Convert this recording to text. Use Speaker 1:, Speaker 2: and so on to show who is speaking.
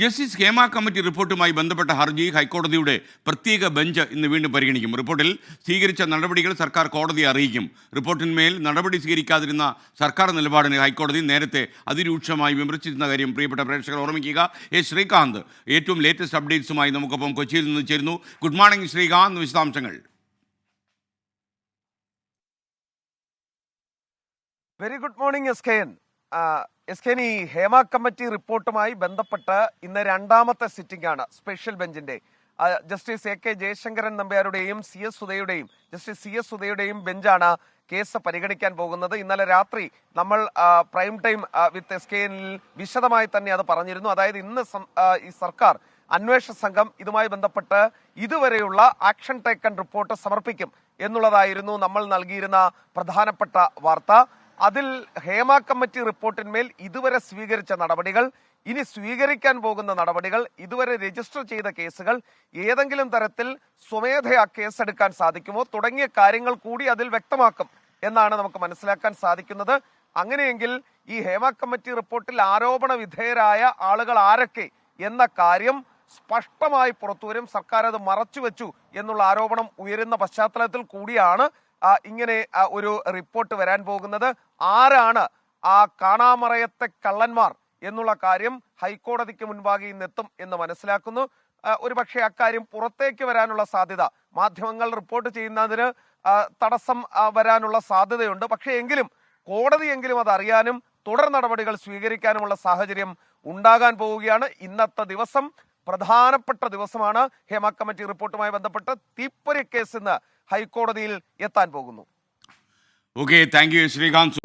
Speaker 1: Justice Hema committee റിപ്പോർട്ടുമായി ബന്ധപ്പെട്ട ഹർജി ഹൈക്കോടതിയുടെ പ്രത്യേക ബെഞ്ച് ഇന്ന് വീണ്ടും പരിഗണിക്കും. റിപ്പോർട്ടിൽ സ്വീകരിച്ച നടപടികൾ സർക്കാർ കോടതിയെ അറിയിക്കും. റിപ്പോർട്ടിന്മേൽ നടപടി സ്വീകരിക്കാതിരുന്ന സർക്കാർ നിലപാടിനെ ഹൈക്കോടതി നേരത്തെ അതിരൂക്ഷമായി വിമർശിച്ചിരുന്ന കാര്യം പ്രിയപ്പെട്ട പ്രേക്ഷകർ ഓർമ്മിക്കുക. എ ശ്രീകാന്ത് ഏറ്റവും ലേറ്റസ്റ്റ് അപ്ഡേറ്റ്സുമായി നമുക്കൊപ്പം കൊച്ചിയിൽ നിന്ന് ചേരുന്നു. Good morning Srikanth. വിശദാംശങ്ങൾ.
Speaker 2: Very good morning S K N S K നീ ഹേമ കമ്മിറ്റി റിപ്പോർട്ടുമായി ബന്ധപ്പെട്ട് ഇന്ന് രണ്ടാമത്തെ സിറ്റിംഗ് ആണ് സ്പെഷ്യൽ ബെഞ്ചിന്റെ. ജസ്റ്റിസ് എ കെ ജയശങ്കരൻ നമ്പ്യാരുടെയും സി എസ് സുധയുടെയും ജസ്റ്റിസ് സി എസ് സുധയുടെയും ബെഞ്ചാണ് കേസ് പരിഗണിക്കാൻ പോകുന്നത്. ഇന്നലെ രാത്രി നമ്മൾ prime time with S K വിശദമായി തന്നെ അത് പറഞ്ഞിരുന്നു. അതായത് ഇന്ന് ഈ സർക്കാർ അന്വേഷണ സംഘം ഇതുമായി ബന്ധപ്പെട്ട് ഇതുവരെയുള്ള ആക്ഷൻ ടേക്കൺ റിപ്പോർട്ട് സമർപ്പിക്കും എന്നുള്ളതായിരുന്നു നമ്മൾ നൽകിയിരുന്ന പ്രധാനപ്പെട്ട വാർത്ത. അതിൽ ഹേമ കമ്മിറ്റി റിപ്പോർട്ടിന്മേൽ ഇതുവരെ സ്വീകരിച്ച നടപടികൾ ഇനി സ്വീകരിക്കാൻ പോകുന്ന നടപടികൾ ഇതുവരെ രജിസ്റ്റർ ചെയ്ത കേസുകൾ ഏതെങ്കിലും തരത്തിൽ സ്വമേധയാ കേസെടുക്കാൻ സാധിക്കുമോ തുടങ്ങിയ കാര്യങ്ങൾ കൂടി അതിൽ വ്യക്തമാക്കും എന്നാണ് നമുക്ക് മനസ്സിലാക്കാൻ സാധിക്കുന്നത്. അങ്ങനെയെങ്കിൽ ഈ ഹേമ കമ്മിറ്റി റിപ്പോർട്ടിൽ ആരോപണ വിധേയരായ ആളുകൾ ആരൊക്കെ എന്ന കാര്യം സ്പഷ്ടമായി പുറത്തുവരും. സർക്കാർ അത് മറച്ചുവെച്ചു എന്നുള്ള ആരോപണം ഉയരുന്ന പശ്ചാത്തലത്തിൽ കൂടിയാണ് ഇങ്ങനെ ഒരു റിപ്പോർട്ട് വരാൻ പോകുന്നത്. ആരാണ് ആ കാണാമറയത്തെ കള്ളന്മാർ എന്നുള്ള കാര്യം ഹൈക്കോടതിക്ക് മുൻപാകെ ഇന്ന് എത്തും എന്ന് മനസ്സിലാക്കുന്നു. ആ, ഒരു പക്ഷേ അക്കാര്യം പുറത്തേക്ക് വരാനുള്ള സാധ്യത മാധ്യമങ്ങൾ റിപ്പോർട്ട് ചെയ്യുന്നതിന് തടസ്സം വരാനുള്ള സാധ്യതയുണ്ട്. പക്ഷേ എങ്കിലും കോടതിയെങ്കിലും അത് അറിയാനും തുടർ നടപടികൾ സ്വീകരിക്കാനുമുള്ള സാഹചര്യം ഉണ്ടാകാൻ പോവുകയാണ്. ഇന്നത്തെ ദിവസം പ്രധാനപ്പെട്ട ദിവസമാണ്. ഹേമ കമ്മിറ്റി റിപ്പോർട്ടുമായി ബന്ധപ്പെട്ട് തീപ്പൊരി കേസ് ഇന്ന് ഹൈക്കോടതിയിൽ എത്താൻ പോകുന്നു.
Speaker 1: Okay thank you Srikanth.